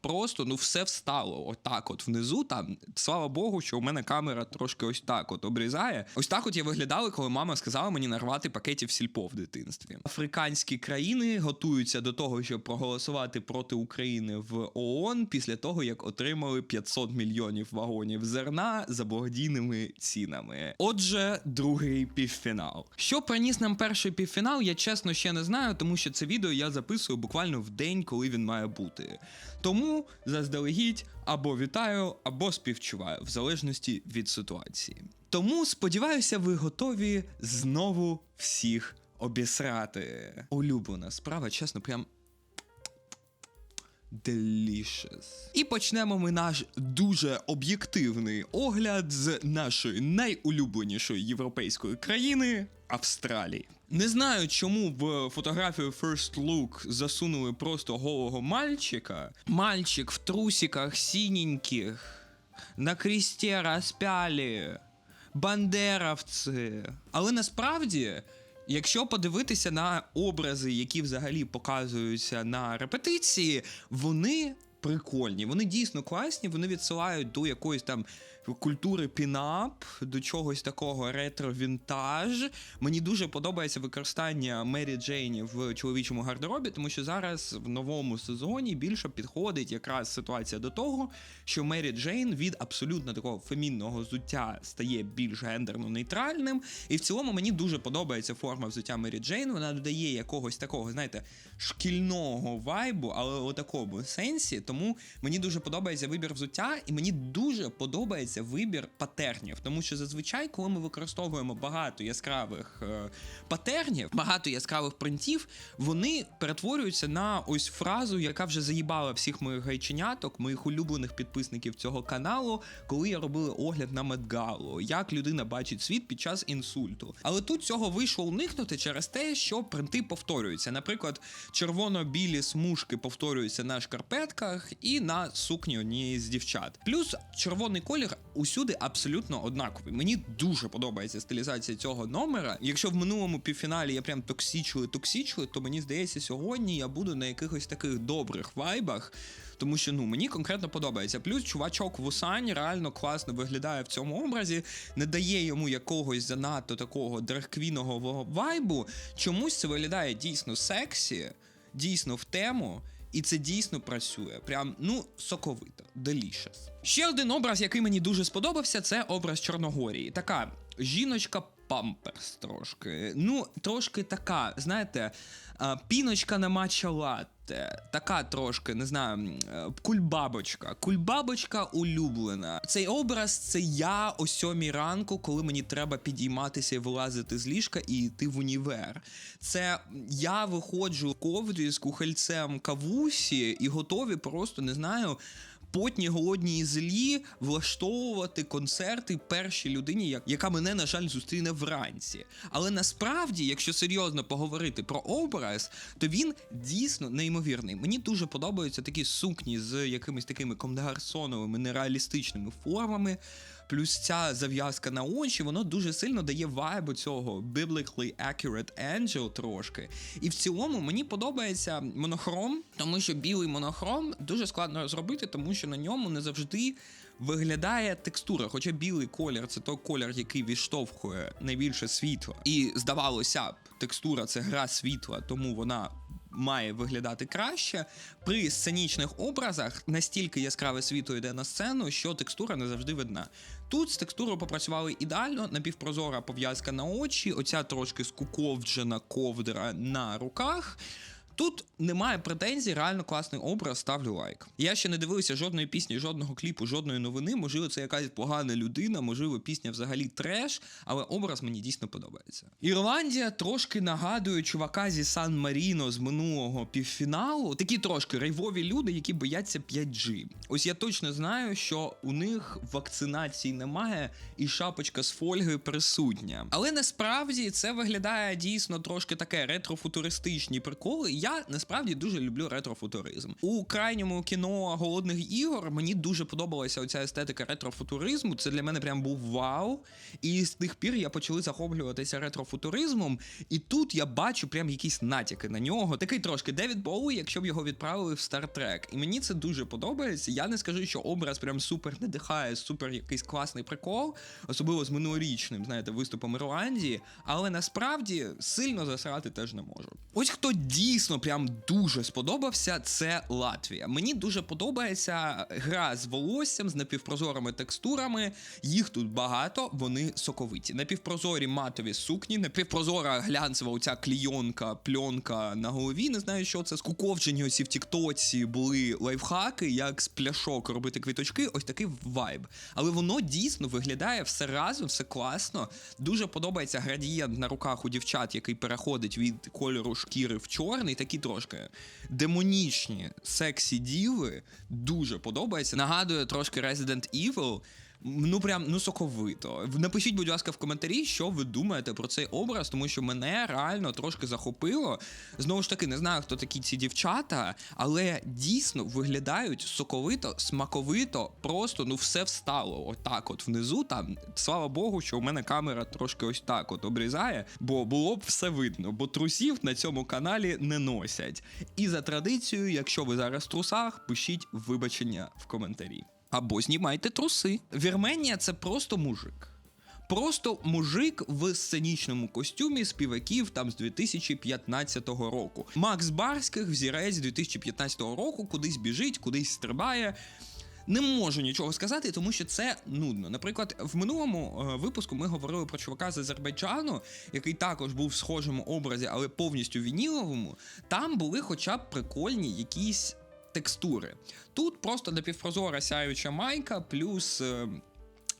Просто ну все встало отак, от внизу. Там слава Богу, що у мене камера трошки ось так от обрізає. Ось так от я виглядала, коли мама сказала мені нарвати пакетів сільпо в дитинстві. Африканські країни готуються до того, щоб проголосувати проти України в ООН після того, як отримали 500 мільйонів вагонів зерна за благодійними цінами. Отже, другий півфінал. Що приніс нам перший півфінал, я чесно ще не знаю, тому що це відео я записую буквально в день, коли він має бути. Тому заздалегідь або вітаю, або співчуваю, в залежності від ситуації. Тому сподіваюся, ви готові знову всіх обісрати. Улюблена справа, чесно, прям. Delicious. І почнемо ми наш дуже об'єктивний огляд з нашої найулюбленішої європейської країни Австралії. Не знаю, чому в фотографію First Look засунули просто голого мальчика. Мальчик в трусиках синеньких, на кресті розпялі, бандеровці. Але насправді. Якщо подивитися на образи, які взагалі показуються на репетиції, вони прикольні, вони дійсно класні, вони відсилають до якоїсь там культури пінап, до чогось такого ретро-вінтаж. Мені дуже подобається використання Мері Джейні в чоловічому гардеробі, тому що зараз в новому сезоні більше підходить якраз ситуація до того, що Мері Джейн від абсолютно такого фемінного взуття стає більш гендерно-нейтральним. І в цілому мені дуже подобається форма взуття Мері Джейн. Вона додає якогось такого, знаєте, шкільного вайбу, але у такому сенсі. Тому мені дуже подобається вибір взуття, і мені дуже подобається вибір патернів. Тому що зазвичай, коли ми використовуємо багато яскравих е, патернів, багато яскравих принтів, вони перетворюються на ось фразу, яка вже заїбала всіх моїх гайченяток, моїх улюблених підписників цього каналу, коли я робила огляд на Медгалу, як людина бачить світ під час інсульту. Але тут цього вийшло уникнути через те, що принти повторюються. Наприклад, червоно-білі смужки повторюються на шкарпетках і на сукні однієї з дівчат. Плюс червоний колір усюди абсолютно однаковий. Мені дуже подобається стилізація цього номера. Якщо в минулому півфіналі я прям токсічили, токсічили, то мені здається, сьогодні я буду на якихось таких добрих вайбах. Тому що ну мені конкретно подобається. Плюс чувачок в Усані реально класно виглядає в цьому образі, не дає йому якогось занадто такого драгквіного вайбу. Чомусь це виглядає дійсно сексі, дійсно в тему. І це дійсно працює. Прям ну соковито, delicious. Ще один образ, який мені дуже сподобався, це образ Чорногорії. Така жіночка памперс трошки. Ну, трошки така, знаєте, піночка на матча латте. Така трошки, не знаю, е, кульбабочка. Кульбабочка улюблена. Цей образ це я о сьомій ранку, коли мені треба підійматися і вилазити з ліжка і йти в універ. Це я виходжу в ковдрі з кухельцем кавусі і готові просто не знаю. Потні голодні і злі влаштовувати концерти першій людині, як- яка мене, на жаль, зустріне вранці. Але насправді, якщо серйозно поговорити про образ, то він дійсно неймовірний. Мені дуже подобаються такі сукні з якимись такими комдегарсоновими нереалістичними формами. Плюс ця зав'язка на очі, воно дуже сильно дає вайбу цього biblically accurate angel трошки. І в цілому мені подобається монохром, тому що білий монохром дуже складно зробити, тому що на ньому не завжди виглядає текстура. Хоча білий колір це той колір, який відштовхує найбільше світла. І здавалося б, текстура це гра світла, тому вона має виглядати краще. При сценічних образах настільки яскраве світло йде на сцену, що текстура не завжди видна. Тут з текстурою попрацювали ідеально, напівпрозора пов'язка на очі, оця трошки скуковджена ковдра на руках. Тут немає претензій, реально класний образ, ставлю лайк. Я ще не дивився жодної пісні, жодного кліпу, жодної новини. Можливо, це якась погана людина, можливо, пісня взагалі треш, але образ мені дійсно подобається. Ірландія трошки нагадує чувака зі Сан Маріно з минулого півфіналу. Такі трошки рейвові люди, які бояться 5G. Ось я точно знаю, що у них вакцинації немає, і шапочка з фольги присутня. Але насправді це виглядає дійсно трошки таке ретро-футуристичні приколи. Я Я насправді дуже люблю ретрофутуризм. У крайньому кіно голодних ігор мені дуже подобалася оця естетика ретрофутуризму. Це для мене прям був вау. І з тих пір я почали захоплюватися ретрофутуризмом. І тут я бачу прям якісь натяки на нього. Такий трошки Девід Боуі, якщо б його відправили в Стартрек. І мені це дуже подобається. Я не скажу, що образ прям супер надихає, супер якийсь класний прикол, особливо з минулорічним, знаєте, виступом Ірландії. Але насправді сильно засрати теж не можу. Ось хто дійсно прям дуже сподобався, це Латвія. Мені дуже подобається гра з волоссям, з напівпрозорими текстурами. Їх тут багато, вони соковиті. Напівпрозорі матові сукні, напівпрозора глянцева оця клійонка, пленка на голові. Не знаю, що це скуковджені осі в Тіктоці були лайфхаки, як з пляшок робити квіточки. Ось такий вайб. Але воно дійсно виглядає все разом, все класно. Дуже подобається градієнт на руках у дівчат, який переходить від кольору шкіри в чорний, такі трошки демонічні сексі діви. Дуже подобається. Нагадує трошки Resident Evil. Ну прям ну соковито. Напишіть, будь ласка, в коментарі, що ви думаєте про цей образ, тому що мене реально трошки захопило. Знову ж таки, не знаю, хто такі ці дівчата, але дійсно виглядають соковито, смаковито, просто ну все встало. Отак, от внизу. Там слава Богу, що у мене камера трошки ось так от обрізає, бо було б все видно, бо трусів на цьому каналі не носять. І за традицією, якщо ви зараз в трусах, пишіть вибачення в коментарі. Або знімайте труси. Вірменія це просто мужик. Просто мужик в сценічному костюмі співаків там з 2015 року. Макс Барських, взірець 2015 року, кудись біжить, кудись стрибає. Не можу нічого сказати, тому що це нудно. Наприклад, в минулому е, випуску ми говорили про чувака з Азербайджану, який також був в схожому образі, але повністю вініловому. Там були хоча б прикольні якісь текстури. Тут просто напівпрозора сяюча майка, плюс.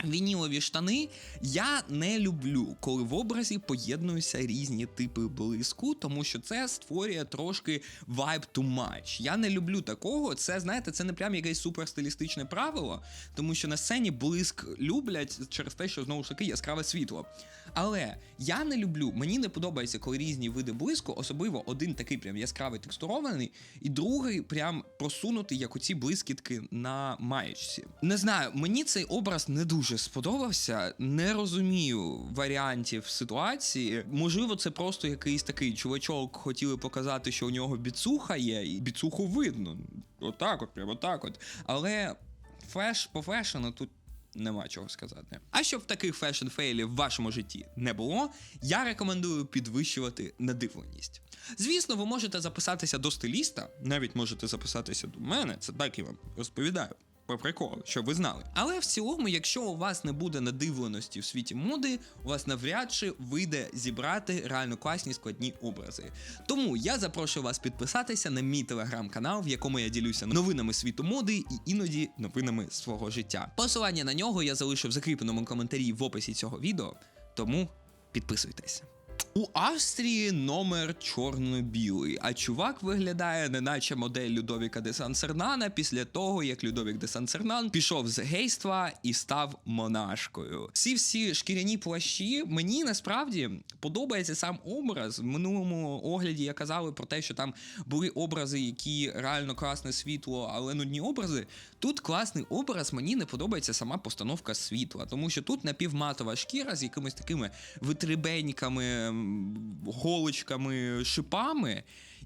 Вінілові штани я не люблю, коли в образі поєднуються різні типи блиску, тому що це створює трошки vibe too much. Я не люблю такого. Це знаєте, це не прям якесь суперстилістичне правило, тому що на сцені блиск люблять через те, що знову ж таки яскраве світло. Але я не люблю, мені не подобається, коли різні види блиску, особливо один такий прям яскравий текстурований, і другий прям просунутий, як оці блискітки на маєчці. Не знаю, мені цей образ не дуже сподобався. Не розумію варіантів ситуації. Можливо, це просто якийсь такий чувачок хотіли показати, що у нього біцуха є, і біцуху видно. Отак, от, прямо так от. Але феш по фешену тут нема чого сказати. А щоб таких фешн-фейлів в вашому житті не було, я рекомендую підвищувати надивленість. Звісно, ви можете записатися до стиліста, навіть можете записатися до мене, це так я вам розповідаю. По приколу, щоб ви знали. Але в цілому, якщо у вас не буде надивленості в світі моди, у вас навряд чи вийде зібрати реально класні складні образи. Тому я запрошую вас підписатися на мій телеграм-канал, в якому я ділюся новинами світу моди і іноді новинами свого життя. Посилання на нього я залишив в закріпленому коментарі в описі цього відео, тому підписуйтесь. У Австрії номер чорно-білий, а чувак виглядає неначе модель Людовіка де Сансернана після того, як Людовік де Сансернан пішов з гейства і став монашкою. Ці всі шкіряні плащі мені насправді подобається сам образ. В минулому огляді я казали про те, що там були образи, які реально класне світло, але нудні образи. Тут класний образ, мені не подобається сама постановка світла, тому що тут напівматова шкіра з якимись такими витребеньками, голочками, шипами.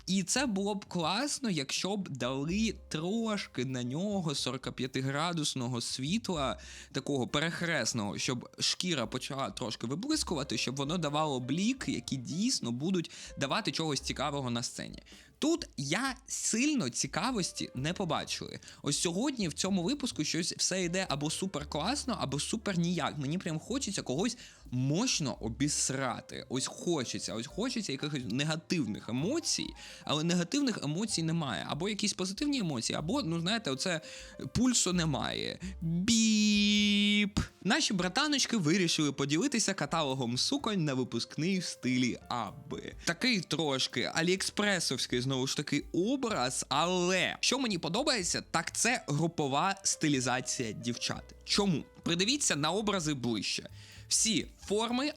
І це було б класно, якщо б дали трошки на нього 45-градусного світла, такого перехресного, щоб шкіра почала трошки виблискувати, щоб воно давало блік, які дійсно будуть давати чогось цікавого на сцені. Тут я сильно цікавості не побачили. Ось сьогодні в цьому випуску щось все йде або супер класно, або супер ніяк. Мені прям хочеться когось мощно обісрати. Ось хочеться, ось хочеться якихось негативних емоцій, але негативних емоцій немає. Або якісь позитивні емоції, або, ну знаєте, оце пульсу немає. Біп. Наші братаночки вирішили поділитися каталогом суконь на випускний в стилі Абби. Такий трошки аліекспресовський знову ж таки образ, але що мені подобається, так це групова стилізація дівчат. Чому? Придивіться на образи ближче. Всі форми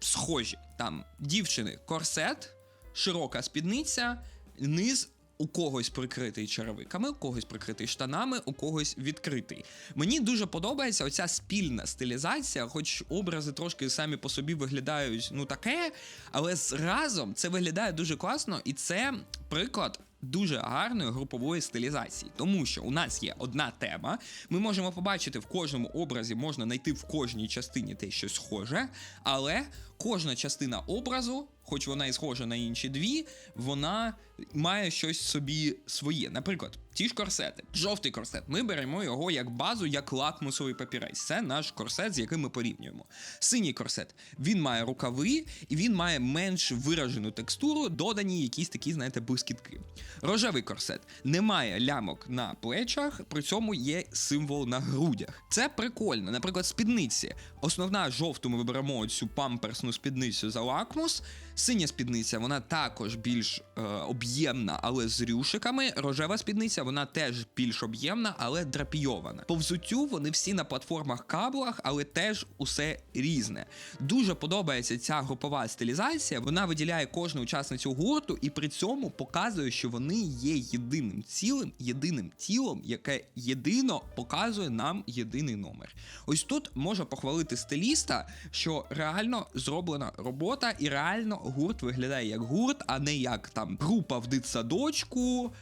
схожі. Там дівчини корсет, широка спідниця, низ. У когось прикритий черевиками, у когось прикритий штанами, у когось відкритий. Мені дуже подобається оця спільна стилізація, хоч образи трошки самі по собі виглядають ну таке, але разом це виглядає дуже класно, і це приклад дуже гарної групової стилізації, тому що у нас є одна тема. Ми можемо побачити в кожному образі, можна знайти в кожній частині те, що схоже, але кожна частина образу, хоч вона і схожа на інші дві, вона має щось собі своє. Наприклад, ті ж корсети. Жовтий корсет. Ми беремо його як базу, як лакмусовий папірець. Це наш корсет, з яким ми порівнюємо. Синій корсет. Він має рукави і він має менш виражену текстуру, додані якісь такі, знаєте, блискітки. Рожевий корсет не має лямок на плечах, при цьому є символ на грудях. Це прикольно. Наприклад, спідниці. Основна жовту ми виберемо цю памперсну спідницю за лакмус. Синя спідниця, вона також більш е, об'ємна, але з рюшиками. Рожева спідниця, вона теж більш об'ємна, але драпійована. По взуттю вони всі на платформах каблах, але теж усе різне. Дуже подобається ця групова стилізація. Вона виділяє кожну учасницю гурту і при цьому показує, що вони є єдиним цілим, єдиним тілом, яке єдино показує нам єдиний номер. Ось тут можна похвалити стиліста, що реально зроблена робота, і реально гурт виглядає як гурт, а не як там група в дитсадочку.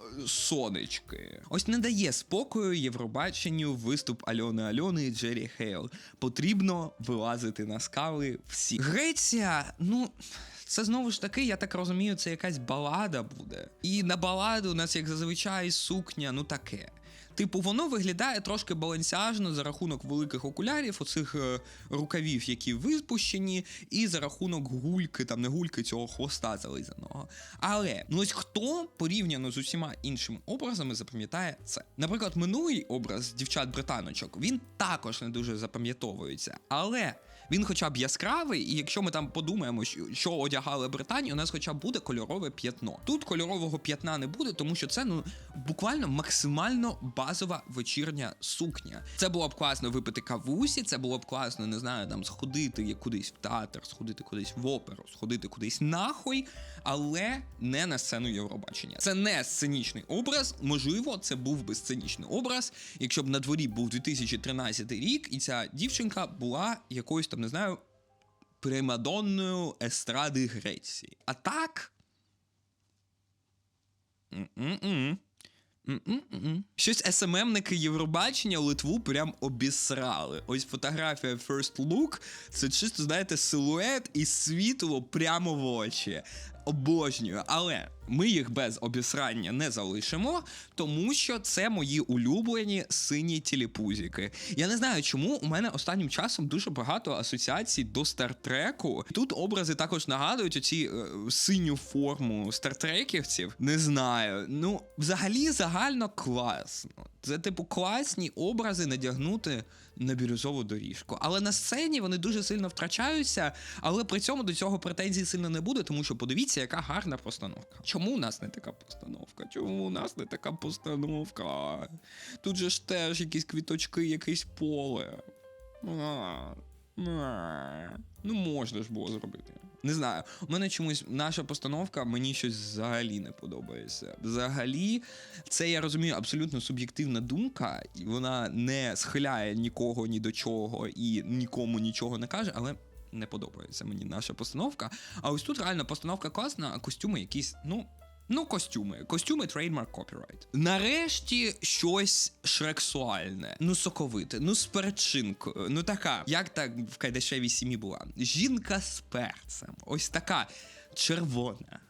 е, Сонечки. Ось не дає спокою Євробаченню виступ Альони Альони і Джері Хейл. Потрібно вилазити на скали всі. Греція, ну. Це знову ж таки, я так розумію, це якась балада буде. І на баладу у нас, як зазвичай, сукня, ну таке. Типу, воно виглядає трошки балансіажно за рахунок великих окулярів, оцих е, рукавів, які випущені, і за рахунок гульки, там не гульки цього хвоста зализаного. Але ну ось хто порівняно з усіма іншими образами запам'ятає це? Наприклад, минулий образ дівчат-британочок він також не дуже запам'ятовується, але. Він хоча б яскравий, і якщо ми там подумаємо, що, одягали Британію, у нас хоча б буде кольорове п'ятно. Тут кольорового п'ятна не буде, тому що це ну буквально максимально базова вечірня сукня. Це було б класно випити кавусі, це було б класно, не знаю, там сходити кудись в театр, сходити кудись в оперу, сходити кудись нахуй, але не на сцену Євробачення. Це не сценічний образ. Можливо, це був би сценічний образ, якщо б на дворі був 2013 рік, і ця дівчинка була якоюсь там, не знаю, примадонною естради Греції. А так. М-м-м. М-м-м. Щось СММники Євробачення Литву прям обісрали. Ось фотографія First Look, це чисто, знаєте, силует і світло прямо в очі. Обожнюю, але ми їх без обісрання не залишимо, тому що це мої улюблені сині тіліпузіки. Я не знаю, чому у мене останнім часом дуже багато асоціацій до стартреку. Тут образи також нагадують оці е, синю форму стартреківців. Не знаю. Ну, взагалі, загально класно. Це, типу, класні образи надягнути на бірюзову доріжку. Але на сцені вони дуже сильно втрачаються, але при цьому до цього претензій сильно не буде, тому що подивіться, яка гарна постановка. Чому у нас не така постановка? Чому у нас не така постановка? Тут же ж теж якісь квіточки, якесь поле. А, а. Ну, можна ж було зробити. Не знаю. У мене чомусь наша постановка мені щось взагалі не подобається. Взагалі, це я розумію абсолютно суб'єктивна думка, і вона не схиляє нікого ні до чого і нікому нічого не каже, але. Не подобається мені наша постановка. А ось тут реально постановка класна, а костюми якісь, ну. Ну, костюми. Костюми трейдмарк копірайт. Нарешті щось шрексуальне. Ну, соковите, ну з перчинкою. Ну така, як так в Кайдашевій сім'ї була. Жінка з перцем. Ось така червона.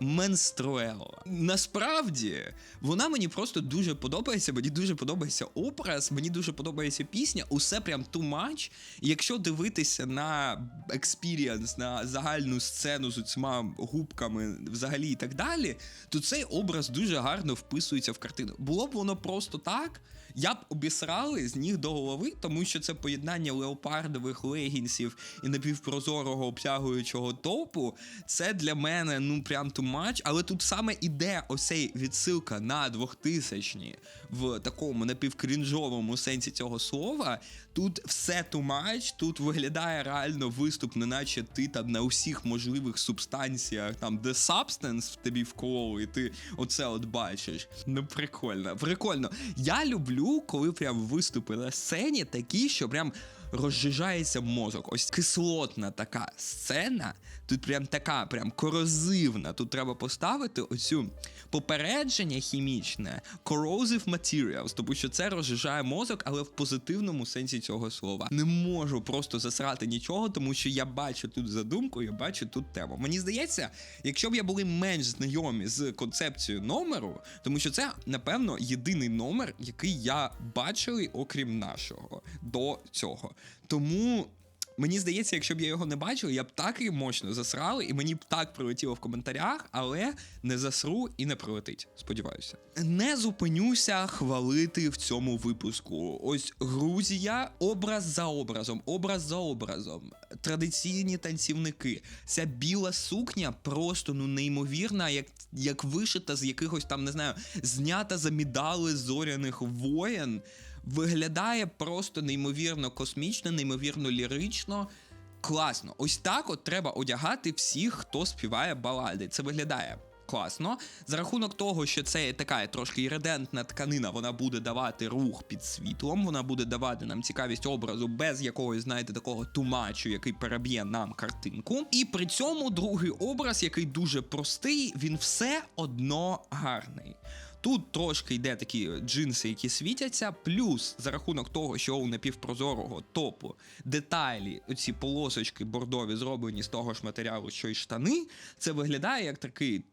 Менструела. Насправді вона мені просто дуже подобається. Мені дуже подобається образ, мені дуже подобається пісня. Усе прям too much. Якщо дивитися на експіріанс, на загальну сцену з усіма губками взагалі і так далі, то цей образ дуже гарно вписується в картину. Було б воно просто так. Я б обісрали з ніг до голови, тому що це поєднання леопардових легінсів і напівпрозорого обтягуючого топу. Це для мене ну прям too але тут саме іде оцей відсилка на 2000-ні в такому напівкрінжовому сенсі цього слова. Тут все too much, тут виглядає реально виступ, неначе ти там на усіх можливих субстанціях, там де substance в тобі вкололи, і ти оце от бачиш. Ну прикольно, прикольно. Я люблю, коли прям виступи на сцені такі, що прям розжижається мозок. Ось кислотна така сцена. Тут прям така, прям корозивна. Тут треба поставити оцю попередження хімічне corrosive materials, тому що це розжижає мозок, але в позитивному сенсі цього слова. Не можу просто засрати нічого, тому що я бачу тут задумку, я бачу тут тему. Мені здається, якщо б я були менш знайомі з концепцією номеру, тому що це, напевно, єдиний номер, який я бачив, окрім нашого, до цього. Тому. Мені здається, якщо б я його не бачив, я б так і мощно засрали, і мені б так прилетіло в коментарях, але не засру і не прилетить. Сподіваюся. Не зупинюся хвалити в цьому випуску. Ось Грузія, образ за образом, образ за образом, традиційні танцівники. Ця біла сукня просто ну неймовірна, як, як вишита з якихось там, не знаю, знята за медали зоряних воєн виглядає просто неймовірно космічно, неймовірно лірично. Класно. Ось так от треба одягати всіх, хто співає балади. Це виглядає класно. За рахунок того, що це така трошки іридентна тканина, вона буде давати рух під світлом, вона буде давати нам цікавість образу без якогось, знаєте, такого тумачу, який переб'є нам картинку. І при цьому другий образ, який дуже простий, він все одно гарний. Тут трошки йде такі джинси, які світяться, плюс за рахунок того, що у напівпрозорого топу деталі, оці полосочки бордові зроблені з того ж матеріалу, що й штани, це виглядає як такий.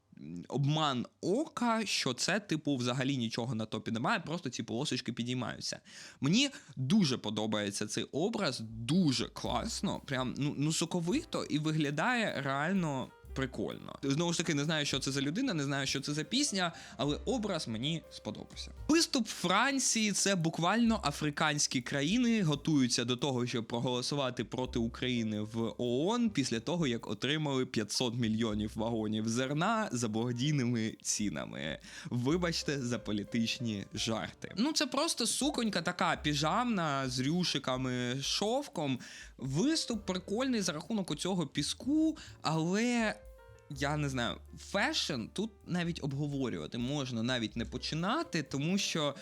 Обман ока, що це, типу, взагалі нічого на топі немає, просто ці полосочки підіймаються. Мені дуже подобається цей образ, дуже класно, прям ну, ну соковито і виглядає реально прикольно. Знову ж таки, не знаю, що це за людина, не знаю, що це за пісня, але образ мені сподобався. Виступ Франції це буквально африканські країни готуються до того, щоб проголосувати проти України в ООН після того, як отримали 500 мільйонів вагонів зерна за благодійними цінами. Вибачте за політичні жарти. Ну це просто суконька така піжамна з рюшиками, шовком. Виступ прикольний за рахунок цього піску, але я не знаю, фешн тут навіть обговорювати можна навіть не починати, тому що.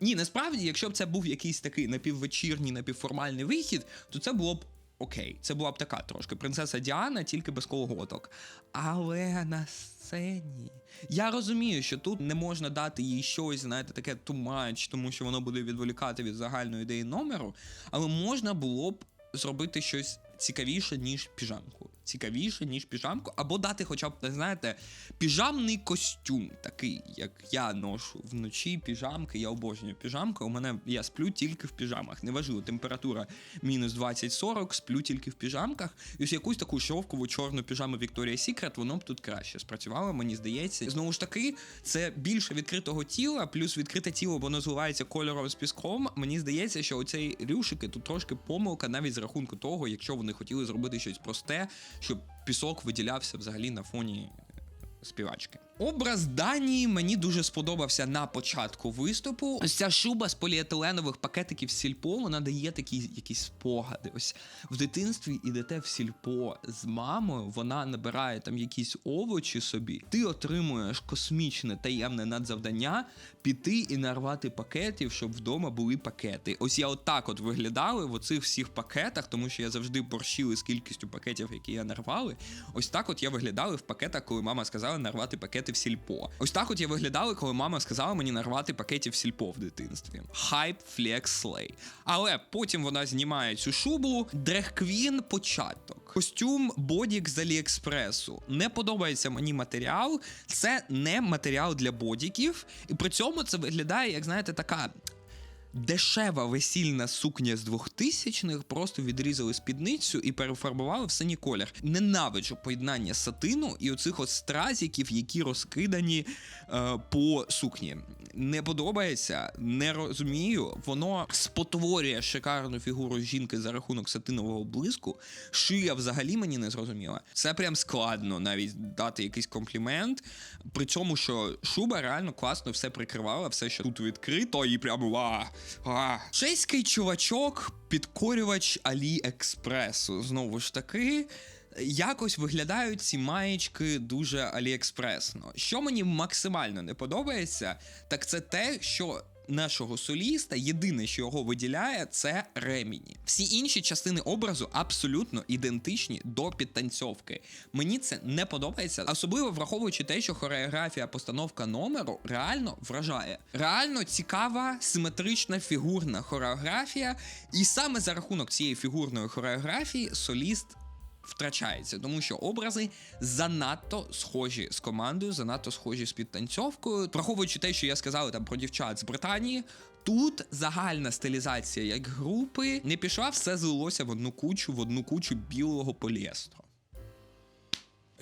Ні, насправді, якщо б це був якийсь такий напіввечірній, напівформальний вихід, то це було б окей. Це була б така трошки принцеса Діана, тільки без колготок. Але на сцені. Я розумію, що тут не можна дати їй щось, знаєте, таке тумач, тому що воно буде відволікати від загальної ідеї номеру, але можна було б зробити щось цікавіше, ніж піжамку. Цікавіше, ніж піжамку, або дати хоча б, знаєте, піжамний костюм, такий, як я ношу вночі піжамки, я обожнюю піжамки. У мене я сплю тільки в піжамах. Неважливо, температура мінус 20-40, сплю тільки в піжамках. І ось якусь таку шовкову чорну піжаму Victoria's Secret, воно б тут краще спрацювало, мені здається. Знову ж таки, це більше відкритого тіла, плюс відкрите тіло, воно зливається кольором з піском. Мені здається, що оцей рюшики тут трошки помилка, навіть з рахунку того, якщо вони хотіли зробити щось просте, щоб пісок виділявся взагалі на фоні співачки. Образ Данії мені дуже сподобався на початку виступу. Ось ця шуба з поліетиленових пакетиків сільпо, вона дає такі якісь спогади. Ось в дитинстві ідете в сільпо з мамою, вона набирає там якісь овочі собі. Ти отримуєш космічне таємне надзавдання піти і нарвати пакетів, щоб вдома були пакети. Ось я отак от виглядали в оцих всіх пакетах, тому що я завжди борщили з кількістю пакетів, які я нарвали. Ось так от я виглядали в пакетах, коли мама сказала нарвати пакети в сільпо. Ось так от я виглядала, коли мама сказала мені нарвати пакетів сільпо в дитинстві. Хайп флекс слей. Але потім вона знімає цю шубу. Дрехквін початок. Костюм бодік з Аліекспресу. Не подобається мені матеріал. Це не матеріал для бодіків. І при цьому це виглядає, як знаєте, така дешева весільна сукня з 2000-х, просто відрізали спідницю і перефарбували в синій колір. Ненавиджу поєднання сатину і оцих от стразіків, які розкидані е, по сукні. не подобається, не розумію. Воно спотворює шикарну фігуру жінки за рахунок сатинового блиску. Шия взагалі мені не зрозуміла. Це прям складно навіть дати якийсь комплімент. При цьому, що шуба реально класно все прикривала, все, що тут відкрито, і прям ва. Ва. Чеський чувачок, підкорювач Аліекспресу. Знову ж таки. Якось виглядають ці маєчки дуже аліекспресно. Що мені максимально не подобається, так це те, що нашого соліста єдине, що його виділяє, це реміні. Всі інші частини образу абсолютно ідентичні до підтанцьовки. Мені це не подобається, особливо враховуючи те, що хореографія постановка номеру реально вражає. Реально цікава, симетрична фігурна хореографія, і саме за рахунок цієї фігурної хореографії соліст втрачається, тому що образи занадто схожі з командою, занадто схожі з підтанцьовкою. Враховуючи те, що я сказав там про дівчат з Британії. Тут загальна стилізація як групи не пішла, все злилося в одну кучу, в одну кучу білого поліестру.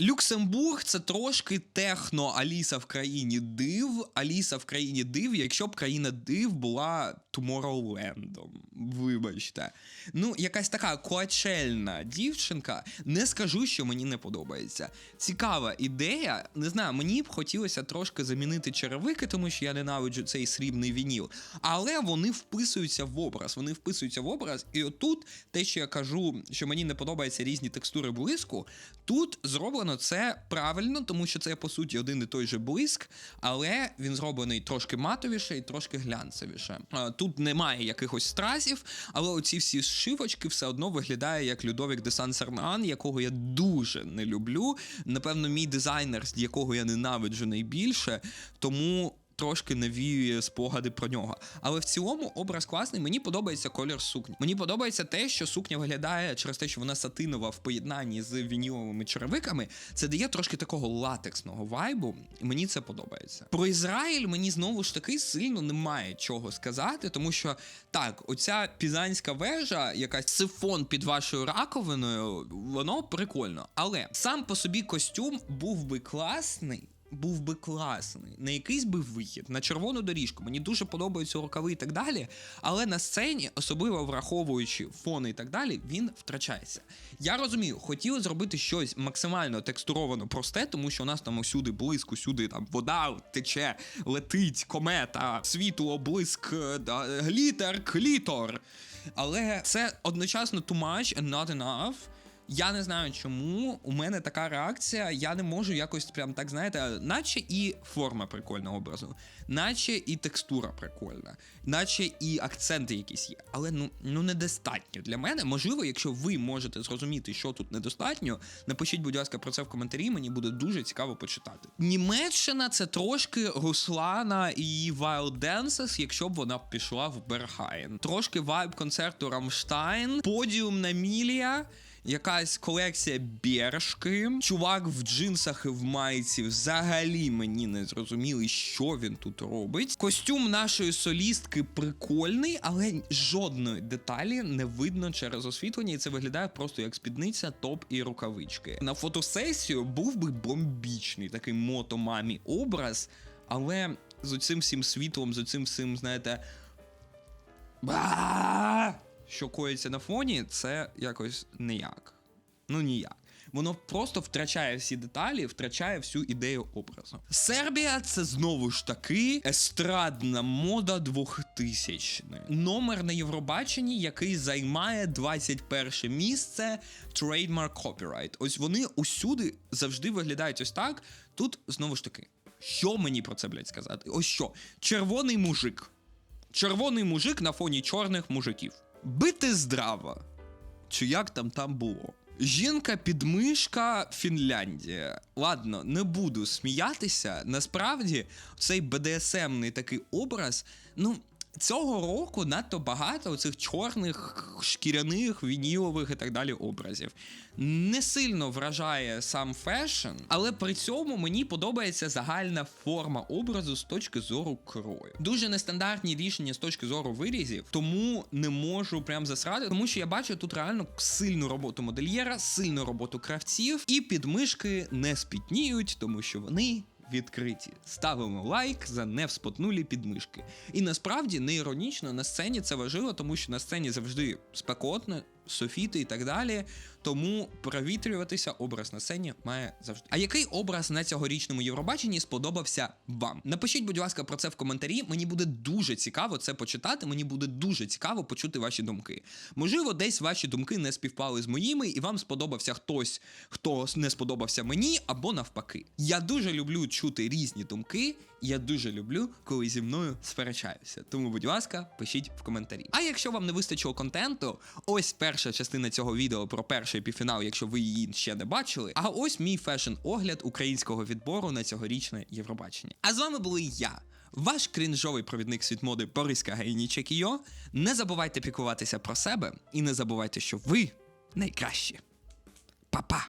Люксембург це трошки техно Аліса в країні див. Аліса в країні див, якщо б країна див була Tomorrowlandом. Вибачте. Ну, якась така коачельна дівчинка. Не скажу, що мені не подобається. Цікава ідея. Не знаю, мені б хотілося трошки замінити черевики, тому що я ненавиджу цей срібний вініл. Але вони вписуються в образ. Вони вписуються в образ. І отут те, що я кажу, що мені не подобаються різні текстури блиску, тут зроблено це правильно, тому що це по суті один і той же блиск, але він зроблений трошки матовіше і трошки глянцевіше. Тут немає якихось стразів, але оці всі шивочки все одно виглядає як Людовік де Сан Сарнан, якого я дуже не люблю. Напевно, мій дизайнер, якого я ненавиджу найбільше, тому. Трошки навіює спогади про нього. Але в цілому образ класний. Мені подобається колір сукні. Мені подобається те, що сукня виглядає через те, що вона сатинова в поєднанні з вініловими черевиками. Це дає трошки такого латексного вайбу, і мені це подобається. Про Ізраїль мені знову ж таки сильно немає чого сказати, тому що так, оця пізанська вежа, якась сифон під вашою раковиною, воно прикольно. Але сам по собі костюм був би класний був би класний, на якийсь би вихід, на червону доріжку. Мені дуже подобаються рукави і так далі. Але на сцені, особливо враховуючи фони і так далі, він втрачається. Я розумію, хотіли зробити щось максимально текстуровано просте, тому що у нас там усюди блиск, усюди там вода тече, летить, комета, світло, блиск, да, глітер, клітор. Але це одночасно too much and not enough. Я не знаю, чому у мене така реакція. Я не можу якось прям так, знаєте, наче і форма прикольна образу, наче і текстура прикольна, наче і акценти якісь є. Але ну ну недостатньо для мене. Можливо, якщо ви можете зрозуміти, що тут недостатньо, напишіть, будь ласка, про це в коментарі. Мені буде дуже цікаво почитати. Німеччина це трошки Руслана і її Wild Dances, якщо б вона пішла в Берхайн. Трошки вайб концерту Рамштайн, подіум на Мілія якась колекція бершки. Чувак в джинсах і в майці взагалі мені не зрозуміли, що він тут робить. Костюм нашої солістки прикольний, але жодної деталі не видно через освітлення, і це виглядає просто як спідниця, топ і рукавички. На фотосесію був би бомбічний такий мотомамі образ, але з оцим всім світлом, з оцим всім, знаєте. Що коїться на фоні, це якось ніяк. Ну ніяк. Воно просто втрачає всі деталі, втрачає всю ідею образу. Сербія це знову ж таки естрадна мода 2000 Номер на Євробаченні, який займає 21 місце Trademark Copyright. Ось вони усюди завжди виглядають ось так. Тут знову ж таки, що мені про це блядь, сказати? Ось що? Червоний мужик. Червоний мужик на фоні чорних мужиків. Бити здраво. Чи як там там було? Жінка підмишка Фінляндія. Ладно, не буду сміятися. Насправді, цей БДСМний такий образ, ну. Цього року надто багато цих чорних, шкіряних, вінілових і так далі образів. Не сильно вражає сам фешн, але при цьому мені подобається загальна форма образу з точки зору крою. Дуже нестандартні рішення з точки зору вирізів, тому не можу прям засрати, тому що я бачу тут реально сильну роботу модельєра, сильну роботу кравців, і підмишки не спітніють, тому що вони відкриті. Ставимо лайк за невспотнулі підмишки. І насправді не іронічно на сцені це важливо, тому що на сцені завжди спекотно. Софіти і так далі, тому провітрюватися образ на сцені має завжди. А який образ на цьогорічному Євробаченні сподобався вам? Напишіть, будь ласка, про це в коментарі. Мені буде дуже цікаво це почитати. Мені буде дуже цікаво почути ваші думки. Можливо, десь ваші думки не співпали з моїми, і вам сподобався хтось, хто не сподобався мені, або навпаки. Я дуже люблю чути різні думки. Я дуже люблю, коли зі мною сперечаються. Тому, будь ласка, пишіть в коментарі. А якщо вам не вистачило контенту, ось перша частина цього відео про перший півфінал, якщо ви її ще не бачили. А ось мій фешн-огляд українського відбору на цьогорічне Євробачення. А з вами були я. Ваш крінжовий провідник світ моди Бориска Гайнічек Йо. Не забувайте піклуватися про себе і не забувайте, що ви найкращі. Па-па!